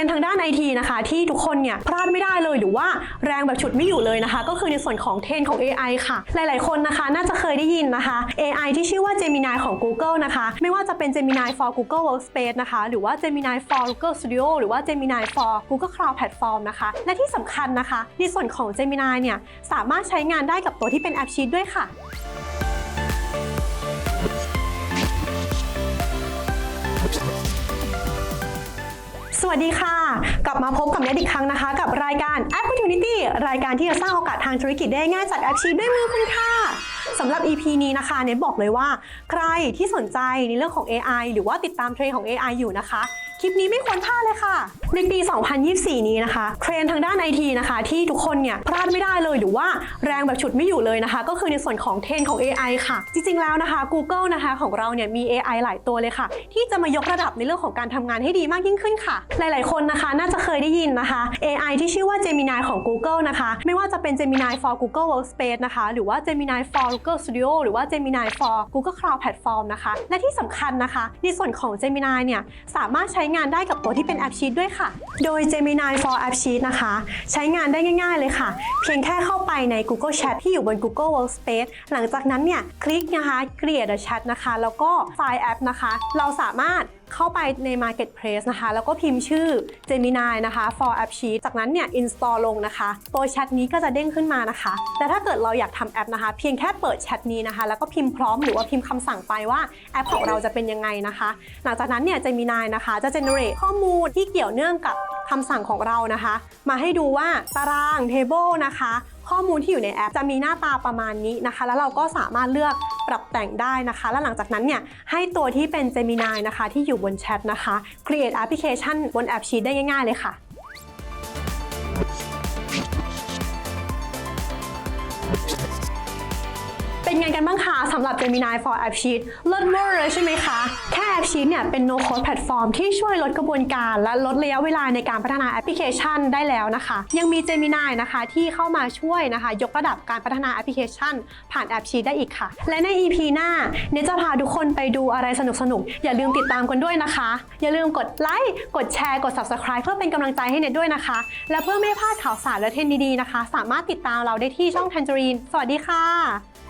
นด์ทางด้านไอทีนะคะ ที่ทุกคนเนี่ยพลาดไม่ได้เลยหรือว่าแรงแบบฉุดไม่อยู่เลยนะคะ ก็คือในส่วนของเทรนของ AI ค่ะ หลาย ๆ คนนะคะ น่าจะเคยได้ยินนะคะ AI ที่ชื่อว่า Gemini ของ Google นะคะ ไม่ว่าจะเป็น Gemini for Google Workspace นะคะ หรือว่า Gemini for Google Studio หรือว่า Gemini for Google Cloud Platform นะคะ และที่สำคัญนะคะ ในส่วนของ Gemini เนี่ยสามารถใช้งานได้กับตัวที่เป็นแอปชีตด้วยค่ะ วัสดีค่ะ กลับมาพบกับเนทอีกครั้งนะคะ กับรายการ Opportunity รายการที่จะสร้างโอกาสทางธุรกิจได้ง่ายจากแอปชีพด้วยมือคุณค่ะสำหรับ EP นี้นะคะเนทบอกเลยว่า ใครที่สนใจในเรื่องของ AI หรือว่าติดตามเทรนด์ของ AI อยู่นะคะ คลิปนี้ไม่ควรพลาดเลยค่ะ ในปี 2024 นี้นะคะ เทรนทางด้านไอทีนะคะ ที่ทุกคนเนี่ยพลาดไม่ได้เลยหรือว่าแรงแบบฉุดไม่อยู่เลยนะคะ ก็คือในส่วนของเทรนของ AI ค่ะ จริงๆแล้วนะคะ Google นะคะของเราเนี่ยมี AI หลายตัวเลยค่ะ ที่จะมายกระดับในเรื่องของการทำงานให้ดีมากยิ่งขึ้นค่ะ หลายๆคนนะคะน่าจะเคยได้ยินนะคะ AI ที่ชื่อว่า Gemini ของ Google นะคะ ไม่ว่าจะเป็น Gemini for Google Workspace นะคะ หรือว่า Gemini for Google Studio หรือว่า Gemini for Google Cloud Platform นะคะ และที่สำคัญนะคะในส่วนของ Gemini เนี่ยสามารถใช้งานได้กับตัวที่เป็นแอปชีตด้วยค่ะ โดย Gemini for App Sheet นะคะ ใช้งานได้ง่าย ๆ เลยค่ะ เพียงแค่เข้าไปใน Google Chat ที่อยู่บน Google Workspace หลังจากนั้นเนี่ยคลิกนะคะ Create a Chat นะคะ แล้วก็ไฟล์แอปนะคะ เราสามารถ เข้าไปใน Marketplace นะคะ แล้วก็พิมพ์ชื่อ Gemini นะคะ for App Sheet จากนั้นเนี่ย install ลงนะคะ ตัวแชทนี้ก็จะเด้งขึ้นมานะคะ แต่ถ้าเกิดเราอยากทำแอปนะคะ เพียงแค่เปิดแชทนี้นะคะ แล้วก็พิมพ์พร้อมหรือว่าพิมพ์คำสั่งไปว่าแอปของเราจะเป็นยังไงนะคะ หลังจากนั้นเนี่ย Gemini นะคะ จะ generate ข้อมูลที่เกี่ยวเนื่องกับ คำสั่งของเรานะคะ มาให้ดูว่าตาราง table นะคะ ข้อมูลที่อยู่ในแอปจะมีหน้าตาประมาณนี้นะคะ แล้วเราก็สามารถเลือกปรับแต่งได้นะคะ แล้วหลังจากนั้นเนี่ยให้ตัวที่เป็น Gemini นะคะ ที่อยู่บนแชทนะคะ create application บนแอปชีตได้ง่ายๆเลยค่ะ ไงกันบ้างคะสำหรับ Gemini for App Sheet เลิศเวอร์เลยใช่ไหมคะ แค่ App Sheet เนี่ยเป็น no code platform ที่ช่วยลดกระบวนการ และลดระยะเวลาในการพัฒนาแอปพลิเคชันได้แล้วนะคะ ยังมี Gemini นะคะที่เข้ามาช่วยนะคะ ยกระดับการพัฒนาแอปพลิเคชัน ผ่าน App Sheet ได้อีกค่ะ และใน EP หน้าเนจะพาทุกคนไปดูอะไรสนุกๆ อย่าลืมติดตามกันด้วยนะคะ อย่าลืมกดไลค์กดแชร์กด subscribe เพื่อเป็นกำลังใจให้เนยด้วยนะคะ และเพื่อไม่พลาดข่าวสารและเทรนด์ดีๆนะคะ สามารถติดตามเราได้ที่ช่อง Tangerine สวัสดีค่ะ